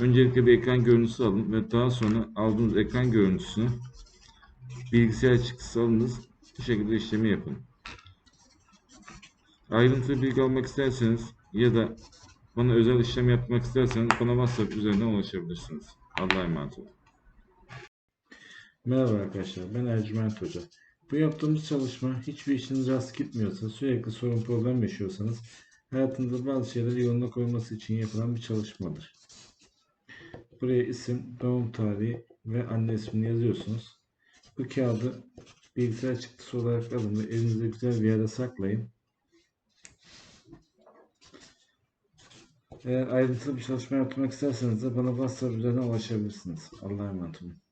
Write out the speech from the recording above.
Öncelikle bir ekran görüntüsü alın ve daha sonra aldığınız ekran görüntüsünü bilgisayar çıktısı alınız. Bu şekilde işlemi yapın. Ayrıntılı bilgi almak isterseniz ya da bana özel işlem yapmak isterseniz bana WhatsApp üzerinden ulaşabilirsiniz. Allah'a emanet olun. Merhaba arkadaşlar, ben Ercüment Hoca. Bu yaptığımız çalışma hiçbir işiniz rast gitmiyorsa, sürekli sorun problem yaşıyorsanız, hayatınızda bazı şeyleri yoluna koyması için yapılan bir çalışmadır. Buraya isim, doğum tarihi ve anne ismini yazıyorsunuz. Bu kağıdı bilgisayar çıktısı olarak alın ve evinizde güzel bir yere saklayın. Eğer ayrıntılı bir çalışma yapmak isterseniz de bana WhatsApp üzerinden ulaşabilirsiniz. Allah'a emanet olun.